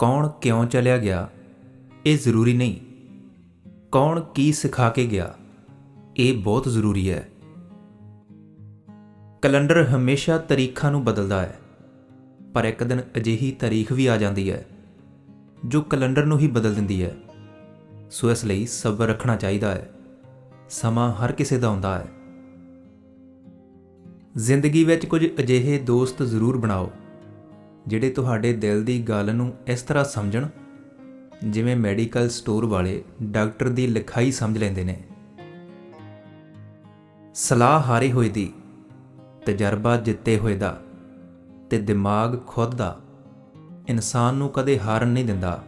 ਕੌਣ ਕਿਉਂ ਚਲਿਆ ਗਿਆ, ਇਹ ਜ਼ਰੂਰੀ ਨਹੀਂ। ਕੌਣ ਕੀ ਸਿਖਾ ਕੇ ਗਿਆ, ਇਹ ਬਹੁਤ ਜ਼ਰੂਰੀ ਹੈ। ਕੈਲੰਡਰ ਹਮੇਸ਼ਾ ਤਾਰੀਖਾਂ ਨੂੰ ਬਦਲਦਾ ਹੈ, ਪਰ ਇੱਕ ਦਿਨ ਅਜਿਹੀ ਤਾਰੀਖ ਵੀ ਆ ਜਾਂਦੀ ਹੈ, ਜੋ ਕੈਲੰਡਰ ਨੂੰ ਹੀ ਬਦਲ ਦਿੰਦੀ ਹੈ। ਸੋ ਇਸ ਲਈ ਸਬਰ ਰੱਖਣਾ ਚਾਹੀਦਾ ਹੈ, ਸਮਾਂ ਹਰ ਕਿਸੇ ਦਾ ਆਉਂਦਾ ਹੈ। ਜ਼ਿੰਦਗੀ ਵਿੱਚ ਕੁਝ ਅਜਿਹੇ ਦੋਸਤ ਜ਼ਰੂਰ ਬਣਾਓ ਜਿਹੜੇ ਤੁਹਾਡੇ ਦਿਲ ਦੀ ਗੱਲ ਨੂੰ ਇਸ ਤਰ੍ਹਾਂ ਸਮਝਣ? ਜਿਵੇਂ ਮੈਡੀਕਲ ਸਟੋਰ ਵਾਲੇ ਡਾਕਟਰ ਦੀ ਲਿਖਾਈ ਸਮਝ ਲੈਂਦੇ ਨੇ। ਸਲਾਹ ਹਾਰੇ ਹੋਏ ਦੀ, ਤਜਰਬਾ ਜਿੱਤੇ ਹੋਏ ਦਾ ਤੇ ਦਿਮਾਗ ਖੁਦ ਦਾ, ਇਨਸਾਨ ਨੂੰ ਕਦੇ ਹਾਰਨ ਨਹੀਂ ਦਿੰਦਾ।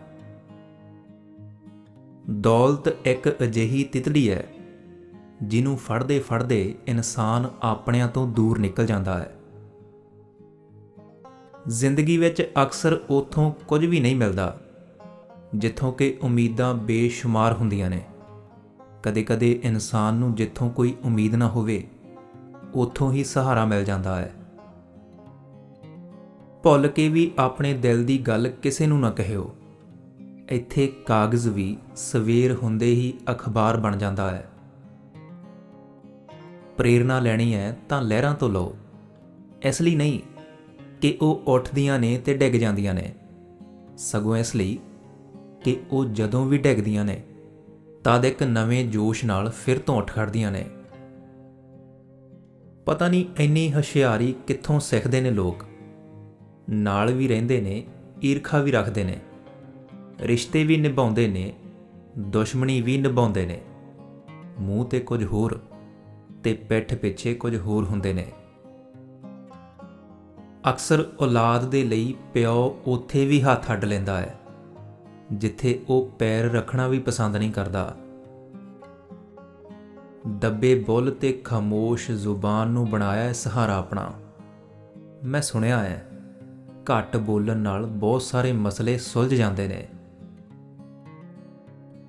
ਦੌਲਤ ਇੱਕ ਅਜਿਹੀ ਤਿਤਲੀ ਹੈ, ਜਿਹਨੂੰ ਫੜਦੇ ਫੜਦੇ ਇਨਸਾਨ ਆਪਣਿਆਂ ਤੋਂ ਦੂਰ ਨਿਕਲ ਜਾਂਦਾ ਹੈ। ਜ਼ਿੰਦਗੀ ਵਿੱਚ ਅਕਸਰ ਉਥੋਂ ਕੁਝ ਵੀ ਨਹੀਂ ਮਿਲਦਾ, ਜਿੱਥੋਂ ਕਿ ਉਮੀਦਾਂ ਬੇਸ਼ੁਮਾਰ ਹੁੰਦੀਆਂ ਨੇ। ਕਦੇ-ਕਦੇ ਇਨਸਾਨ ਨੂੰ ਜਿੱਥੋਂ ਕੋਈ ਉਮੀਦ ਨਾ ਹੋਵੇ, ਉਥੋਂ ਹੀ ਸਹਾਰਾ ਮਿਲ ਜਾਂਦਾ ਹੈ। ਭੁੱਲ ਕੇ ਵੀ ਆਪਣੇ ਦਿਲ ਦੀ ਗੱਲ ਕਿਸੇ ਨੂੰ ਨਾ ਕਹਿਓ। ਇੱਥੇ ਕਾਗਜ਼ ਵੀ ਸਵੇਰ ਹੁੰਦੇ ਹੀ ਅਖਬਾਰ ਬਣ ਜਾਂਦਾ ਹੈ। ਪ੍ਰੇਰਣਾ ਲੈਣੀ ਹੈ ਤਾਂ ਲਹਿਰਾਂ ਤੋਂ ਲਓ। ਇਸ ਲਈ ਨਹੀਂ ਕਿ ਉਹ ਉੱਠਦੀਆਂ ਨੇ ਤੇ ਡਿੱਗ ਜਾਂਦੀਆਂ ਨੇ। ਸਗੋਂ ਇਸ ਲਈ ਕਿ ਉਹ ਜਦੋਂ ਵੀ ਡਿੱਗਦੀਆਂ ਨੇ, ਤਦ ਇੱਕ ਨਵੇਂ ਜੋਸ਼ ਨਾਲ ਫਿਰ ਤੋਂ ਉੱਠ ਖੜਦੀਆਂ ਨੇ। ਪਤਾ ਨਹੀਂ ਇੰਨੀ ਹੁਸ਼ਿਆਰੀ ਕਿੱਥੋਂ ਸਿੱਖਦੇ ਨੇ ਲੋਕ। ਨਾਲ ਵੀ ਰਹਿੰਦੇ ਨੇ, ਈਰਖਾ ਵੀ ਰੱਖਦੇ ਨੇ। ਰਿਸ਼ਤੇ ਵੀ ਨਿਭਾਉਂਦੇ ਨੇ, ਦੁਸ਼ਮਣੀ ਵੀ ਨਿਭਾਉਂਦੇ ਨੇ। ਮੂੰਹ ਤੇ ਕੁਝ ਹੋਰ ਤੇ ਪਿੱਠ ਪਿੱਛੇ ਕੁਝ ਹੋਰ ਹੁੰਦੇ ਨੇ। ਅਕਸਰ ਔਲਾਦ ਦੇ ਲਈ ਪਿਓ ਉੱਥੇ ਵੀ ਹੱਥ ਅੱਡ ਲੈਂਦਾ ਹੈ, ਜਿੱਥੇ ਉਹ ਪੈਰ ਰੱਖਣਾ ਵੀ ਪਸੰਦ ਨਹੀਂ ਕਰਦਾ। ਦੱਬੇ ਬੁੱਲ ਤੇ ਖਾਮੋਸ਼ ਜ਼ੁਬਾਨ ਨੂੰ ਬਣਾਇਆ ਸਹਾਰਾ ਆਪਣਾ। ਮੈਂ ਸੁਣਿਆ ਹੈ, ਘੱਟ ਬੋਲਣ ਨਾਲ ਬਹੁਤ ਸਾਰੇ ਮਸਲੇ ਸੁਲਝ ਜਾਂਦੇ ਨੇ।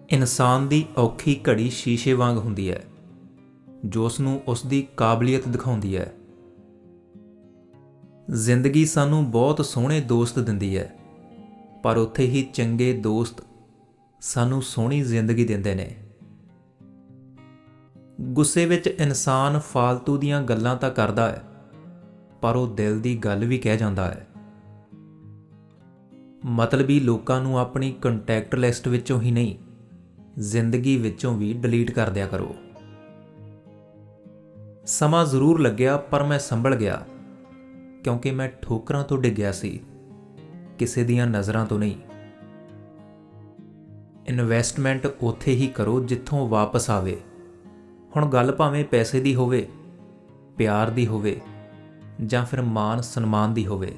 ਇਨਸਾਨ ਦੀ ਔਖੀ ਘੜੀ ਸ਼ੀਸ਼ੇ ਵਾਂਗ ਹੁੰਦੀ ਹੈ, ਜੋ ਉਸ ਨੂੰ ਉਸ ਦੀ ਕਾਬਲੀਅਤ ਦਿਖਾਉਂਦੀ ਹੈ। ਜ਼ਿੰਦਗੀ ਸਾਨੂੰ ਬਹੁਤ ਸੋਹਣੇ ਦੋਸਤ ਦਿੰਦੀ ਹੈ, ਪਰ ਉੱਥੇ ਹੀ ਚੰਗੇ ਦੋਸਤ ਸਾਨੂੰ ਸੋਹਣੀ ਜ਼ਿੰਦਗੀ ਦਿੰਦੇ ਨੇ। ਗੁੱਸੇ ਵਿੱਚ ਇਨਸਾਨ ਫਾਲਤੂ ਦੀਆਂ ਗੱਲਾਂ ਤਾਂ ਕਰਦਾ ਹੈ, ਪਰ ਉਹ ਦਿਲ ਦੀ ਗੱਲ ਵੀ ਕਹਿ ਜਾਂਦਾ ਹੈ। ਮਤਲਬੀ ਲੋਕਾਂ ਨੂੰ ਆਪਣੀ ਕੰਟੈਕਟ ਲਿਸਟ ਵਿੱਚੋਂ ਹੀ ਨਹੀਂ, ਜ਼ਿੰਦਗੀ ਵਿੱਚੋਂ ਵੀ ਡਿਲੀਟ ਕਰ ਦਿਆ ਕਰੋ। ਸਮਾਂ ਜ਼ਰੂਰ ਲੱਗਿਆ, ਪਰ ਮੈਂ ਸੰਭਲ ਗਿਆ। ਕਿਉਂਕਿ ਮੈਂ ਠੋਕਰਾਂ ਤੋਂ ਡਿੱਗਿਆ ਸੀ, ਕਿਸੇ ਦੀਆਂ ਨਜ਼ਰਾਂ ਤੋਂ ਨਹੀਂ। ਇਨਵੈਸਟਮੈਂਟ ਉੱਥੇ ਹੀ ਕਰੋ ਜਿੱਥੋਂ ਵਾਪਸ ਆਵੇ। ਹੁਣ ਗੱਲ ਭਾਵੇਂ ਪੈਸੇ ਦੀ ਹੋਵੇ, ਪਿਆਰ ਦੀ ਹੋਵੇ, ਜਾਂ ਫਿਰ ਮਾਨ ਸਨਮਾਨ ਦੀ ਹੋਵੇ।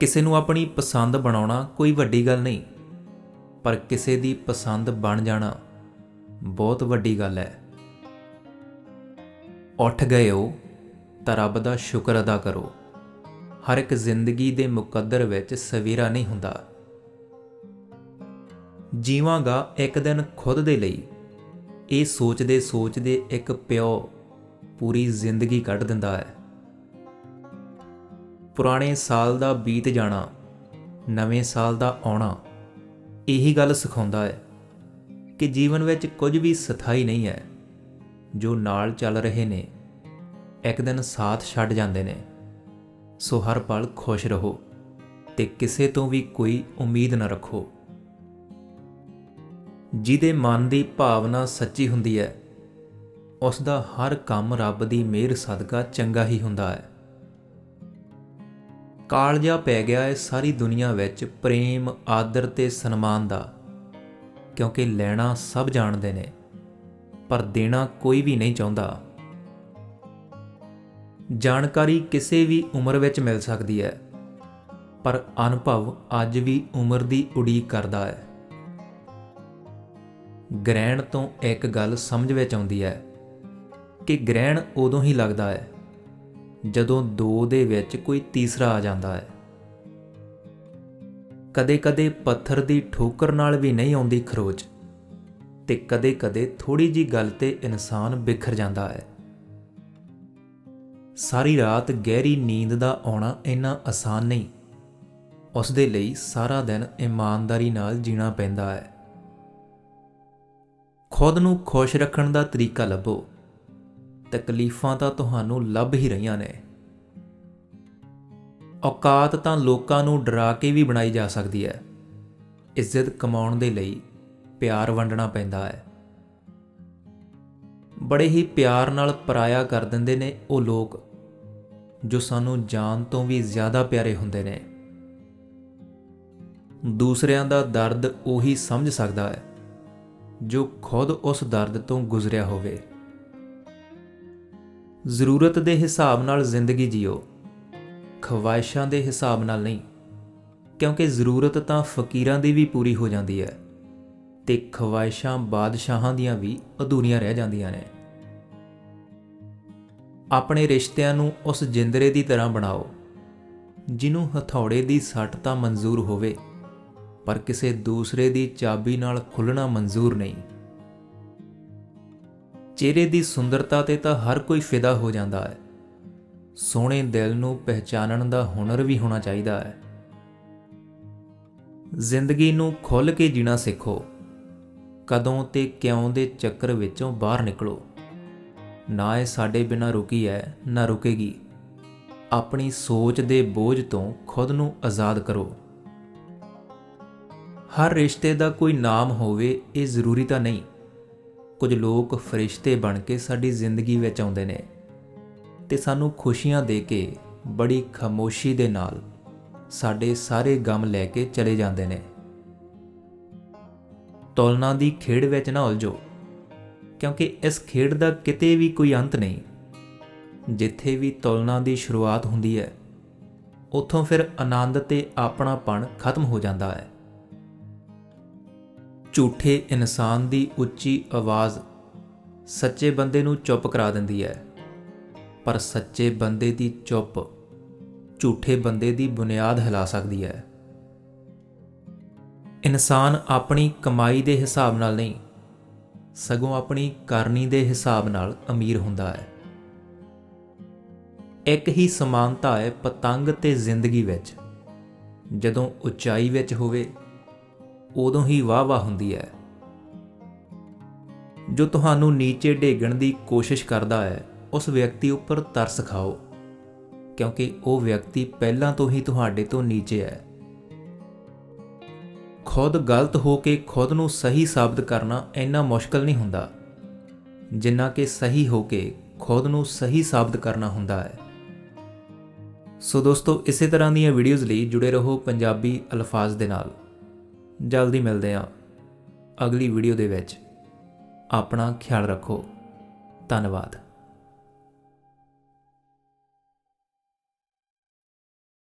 ਕਿਸੇ ਨੂੰ ਆਪਣੀ ਪਸੰਦ ਬਣਾਉਣਾ ਕੋਈ ਵੱਡੀ ਗੱਲ ਨਹੀਂ, ਪਰ ਕਿਸੇ ਦੀ ਪਸੰਦ ਬਣ ਜਾਣਾ ਬਹੁਤ ਵੱਡੀ ਗੱਲ ਹੈ। ਉੱਠ ਗਏ ਹੋ। ਤਾਂ ਰੱਬ ਦਾ ਸ਼ੁਕਰ ਅਦਾ ਕਰੋ। ਹਰ ਇੱਕ ਜ਼ਿੰਦਗੀ ਦੇ ਮੁਕੱਦਰ ਵਿੱਚ ਸਵੇਰਾ ਨਹੀਂ ਹੁੰਦਾ। ਜੀਵਾਂਗਾ ਇੱਕ ਦਿਨ ਖੁਦ ਦੇ ਲਈ। ਇਹ ਸੋਚਦੇ ਸੋਚਦੇ ਇੱਕ ਪਿਓ ਪੂਰੀ ਜ਼ਿੰਦਗੀ ਕੱਢ ਦਿੰਦਾ ਹੈ। ਪੁਰਾਣੇ ਸਾਲ ਦਾ ਬੀਤ ਜਾਣਾ, ਨਵੇਂ ਸਾਲ ਦਾ ਆਉਣਾ, ਇਹੀ ਗੱਲ ਸਿਖਾਉਂਦਾ ਹੈ ਕਿ ਜੀਵਨ ਵਿੱਚ ਕੁਝ ਵੀ ਸਥਾਈ ਨਹੀਂ ਹੈ, ਜੋ ਨਾਲ ਚੱਲ ਰਹੇ ਨੇ। ਇੱਕ ਦਿਨ ਸਾਥ ਛੱਡ ਜਾਂਦੇ ਨੇ। ਸੋ ਹਰ ਪਲ ਖੁਸ਼ ਰਹੋ ਤੇ ਕਿਸੇ ਤੋਂ ਵੀ ਕੋਈ ਉਮੀਦ ਨਾ ਰੱਖੋ। ਜਿਹਦੇ ਮਨ ਦੀ ਭਾਵਨਾ ਸੱਚੀ ਹੁੰਦੀ ਹੈ ਉਸ ਦਾ ਹਰ ਕੰਮ ਰੱਬ ਦੀ ਮਿਹਰ ਸਦਕਾ ਚੰਗਾ ਹੀ ਹੁੰਦਾ ਹੈ। ਕਾਲਜਾ ਪੈ ਗਿਆ ਹੈ ਸਾਰੀ ਦੁਨੀਆ ਵਿੱਚ ਪ੍ਰੇਮ, ਆਦਰ ਤੇ ਸਨਮਾਨ ਦਾ, ਕਿਉਂਕਿ ਲੈਣਾ ਸਭ ਜਾਣਦੇ ਨੇ, ਪਰ ਦੇਣਾ ਕੋਈ ਵੀ ਨਹੀਂ ਚਾਹੁੰਦਾ। ਜਾਣਕਾਰੀ ਕਿਸੇ ਵੀ ਉਮਰ ਵਿੱਚ ਮਿਲ ਸਕਦੀ ਹੈ, ਪਰ ਅਨੁਭਵ ਅੱਜ ਵੀ ਉਮਰ ਦੀ ਉਡੀਕ ਕਰਦਾ ਹੈ। ਗ੍ਰਹਿਣ ਤੋਂ ਇੱਕ ਗੱਲ ਸਮਝ ਵਿੱਚ ਆਉਂਦੀ ਹੈ ਕਿ ਗ੍ਰਹਿਣ ਉਦੋਂ ਹੀ ਲੱਗਦਾ ਹੈ, ਜਦੋਂ ਦੋ ਦੇ ਵਿੱਚ ਕੋਈ ਤੀਸਰਾ ਆ ਜਾਂਦਾ ਹੈ। ਕਦੇ-ਕਦੇ ਪੱਥਰ ਦੀ ਠੋਕਰ ਨਾਲ ਵੀ ਨਹੀਂ ਆਉਂਦੀ ਖਰੋਚ ਤੇ ਕਦੇ-ਕਦੇ ਥੋੜੀ ਜੀ ਗੱਲ ਤੇ ਇਨਸਾਨ ਬਿਖਰ ਜਾਂਦਾ ਹੈ। ਸਾਰੀ ਰਾਤ ਗਹਿਰੀ ਨੀਂਦ ਦਾ ਆਉਣਾ ਇੰਨਾ ਆਸਾਨ ਨਹੀਂ। ਉਸ ਦੇ ਲਈ ਸਾਰਾ ਦਿਨ ਇਮਾਨਦਾਰੀ ਨਾਲ ਜੀਣਾ ਪੈਂਦਾ ਹੈ। ਖੁਦ ਨੂੰ ਖੁਸ਼ ਰੱਖਣ ਦਾ ਤਰੀਕਾ ਲੱਭੋ। ਤਕਲੀਫਾਂ ਤਾਂ ਤੁਹਾਨੂੰ ਲੱਭ ਹੀ ਰਹੀਆਂ ਨੇ। ਔਕਾਤ ਤਾਂ ਲੋਕਾਂ ਨੂੰ ਡਰਾ ਕੇ ਵੀ ਬਣਾਈ ਜਾ ਸਕਦੀ ਹੈ। ਇੱਜ਼ਤ ਕਮਾਉਣ ਦੇ ਲਈ ਪਿਆਰ ਵੰਡਣਾ ਪੈਂਦਾ ਹੈ। ਬੜੇ ਹੀ ਪਿਆਰ ਨਾਲ ਪਰਾਇਆ ਕਰ ਦਿੰਦੇ ਨੇ ਉਹ ਲੋਕ। ਜੋ ਸਾਨੂੰ ਜਾਨ ਤੋਂ ਵੀ ਜ਼ਿਆਦਾ ਪਿਆਰੇ ਹੁੰਦੇ ਨੇ। ਦੂਸਰਿਆਂ ਦਾ ਦਰਦ ਉਹੀ ਸਮਝ ਸਕਦਾ ਹੈ, ਜੋ ਖੁਦ ਉਸ ਦਰਦ ਤੋਂ ਗੁਜ਼ਰਿਆ ਹੋਵੇ। ਜ਼ਰੂਰਤ ਦੇ ਹਿਸਾਬ ਨਾਲ ਜ਼ਿੰਦਗੀ ਜੀਓ, ਖਵਾਇਸ਼ਾਂ ਦੇ ਹਿਸਾਬ ਨਾਲ ਨਹੀਂ, ਕਿਉਂਕਿ ਜ਼ਰੂਰਤ ਤਾਂ ਫਕੀਰਾਂ ਦੀ ਵੀ ਪੂਰੀ ਹੋ ਜਾਂਦੀ ਹੈ ਤੇ ਖਵਾਇਸ਼ਾਂ ਬਾਦਸ਼ਾਹਾਂ ਦੀਆਂ ਵੀ ਅਧੂਰੀਆਂ ਰਹਿ ਜਾਂਦੀਆਂ ਨੇ। ਆਪਣੇ ਰਿਸ਼ਤਿਆਂ ਨੂੰ ਉਸ ਜਿੰਦਰੇ ਦੀ ਤਰ੍ਹਾਂ ਬਣਾਓ, ਜਿਹਨੂੰ ਹਥੌੜੇ ਦੀ ਸੱਟ ਤਾਂ ਮਨਜ਼ੂਰ ਹੋਵੇ, ਪਰ ਕਿਸੇ ਦੂਸਰੇ ਦੀ ਚਾਬੀ ਨਾਲ ਖੁੱਲਣਾ ਮਨਜ਼ੂਰ ਨਹੀਂ। ਚਿਹਰੇ ਦੀ ਸੁੰਦਰਤਾ ਤੇ ਤਾਂ ਹਰ ਕੋਈ ਫਿਦਾ ਹੋ ਜਾਂਦਾ ਹੈ। ਸੋਹਣੇ ਦਿਲ ਨੂੰ ਪਹਿਚਾਨਣ ਦਾ ਹੁਨਰ ਵੀ ਹੋਣਾ ਚਾਹੀਦਾ ਹੈ। ਜ਼ਿੰਦਗੀ ਨੂੰ ਖੁੱਲ੍ਹ ਕੇ ਜੀਣਾ ਸਿੱਖੋ। ਕਦੋਂ ਤੇ ਕਿਉਂ ਦੇ ਚੱਕਰ ਵਿੱਚੋਂ ਬਾਹਰ ਨਿਕਲੋ। ਨਾ ਇਹ ਸਾਡੇ ਬਿਨਾਂ ਰੁਕੀ ਹੈ ਨਾ ਰੁਕੇਗੀ। ਆਪਣੀ ਸੋਚ ਦੇ ਬੋਝ ਤੋਂ ਖੁਦ ਨੂੰ ਆਜ਼ਾਦ ਕਰੋ। ਹਰ ਰਿਸ਼ਤੇ ਦਾ ਕੋਈ ਨਾਮ ਹੋਵੇ, ਇਹ ਜ਼ਰੂਰੀ ਤਾਂ ਨਹੀਂ। ਕੁਝ ਲੋਕ ਫਰਿਸ਼ਤੇ ਬਣ ਕੇ ਸਾਡੀ ਜ਼ਿੰਦਗੀ ਵਿੱਚ ਆਉਂਦੇ ਨੇ ਤੇ ਸਾਨੂੰ ਖੁਸ਼ੀਆਂ ਦੇ ਕੇ ਬੜੀ ਖਾਮੋਸ਼ੀ ਦੇ ਨਾਲ ਸਾਡੇ ਸਾਰੇ ਗਮ ਲੈ ਕੇ ਚਲੇ ਜਾਂਦੇ ਨੇ। ਤੋਲਨਾ ਦੀ ਖੇਡ ਵਿੱਚ ਨਾ ਉਲਝੋ। ਕਿਉਂਕਿ ਇਸ ਖੇਡ ਦਾ ਕਿਤੇ ਵੀ ਕੋਈ ਅੰਤ ਨਹੀਂ। ਜਿੱਥੇ ਵੀ ਤੁਲਨਾ ਦੀ ਸ਼ੁਰੂਆਤ ਹੁੰਦੀ ਹੈ, ਉੱਥੋਂ ਫਿਰ ਆਨੰਦ ਤੇ ਆਪਣਾਪਣ ਖਤਮ ਹੋ ਜਾਂਦਾ ਹੈ। ਝੂਠੇ ਇਨਸਾਨ ਦੀ ਉੱਚੀ ਆਵਾਜ਼ ਸੱਚੇ ਬੰਦੇ ਨੂੰ ਚੁੱਪ ਕਰਾ ਦਿੰਦੀ ਹੈ, ਪਰ ਸੱਚੇ ਬੰਦੇ ਦੀ ਚੁੱਪ ਝੂਠੇ ਬੰਦੇ ਦੀ ਬੁਨਿਆਦ ਹਿਲਾ ਸਕਦੀ ਹੈ। ਇਨਸਾਨ ਆਪਣੀ ਕਮਾਈ ਦੇ ਹਿਸਾਬ ਨਾਲ ਨਹੀਂ ਸਗੋਂ ਆਪਣੀ ਕਰਨੀ ਦੇ ਹਿਸਾਬ ਨਾਲ ਅਮੀਰ ਹੁੰਦਾ ਹੈ। ਇੱਕ ਹੀ ਸਮਾਨਤਾ ਹੈ ਪਤੰਗ ਤੇ ਜ਼ਿੰਦਗੀ ਵਿੱਚ। ਜਦੋਂ ਉਚਾਈ ਵਿੱਚ ਹੋਵੇ, ਉਦੋਂ ਹੀ ਵਾਹ-ਵਾਹ ਹੁੰਦੀ ਹੈ। ਜੋ ਤੁਹਾਨੂੰ ਨੀਚੇ ਡੇਗਣ ਦੀ ਕੋਸ਼ਿਸ਼ ਕਰਦਾ ਹੈ, ਉਸ ਵਿਅਕਤੀ ਉੱਪਰ ਤਰਸ ਖਾਓ, ਕਿਉਂਕਿ ਉਹ ਵਿਅਕਤੀ ਪਹਿਲਾਂ ਤੋਂ ਹੀ ਤੁਹਾਡੇ ਤੋਂ ਨੀਚੇ ਹੈ। ਖੁਦ ਗਲਤ ਹੋ ਕੇ ਖੁਦ ਨੂੰ ਸਹੀ ਸਾਬਤ ਕਰਨਾ ਇੰਨਾ ਮੁਸ਼ਕਲ ਨਹੀਂ ਹੁੰਦਾ। ਜਿੰਨਾ ਕਿ ਸਹੀ ਹੋ ਕੇ ਖੁਦ ਨੂੰ ਸਹੀ ਸਾਬਤ ਕਰਨਾ ਹੁੰਦਾ ਹੈ। ਸੋ ਦੋਸਤੋ, ਇਸੇ ਤਰ੍ਹਾਂ ਦੀਆਂ ਵੀਡੀਓਜ਼ ਲਈ ਜੁੜੇ ਰਹੋ ਪੰਜਾਬੀ ਅਲਫਾਜ਼ ਦੇ ਨਾਲ। ਜਲਦੀ ਮਿਲਦੇ ਹਾਂ ਅਗਲੀ ਵੀਡੀਓ ਦੇ ਵਿੱਚ। ਆਪਣਾ ਖਿਆਲ ਰੱਖੋ। ਧੰਨਵਾਦ।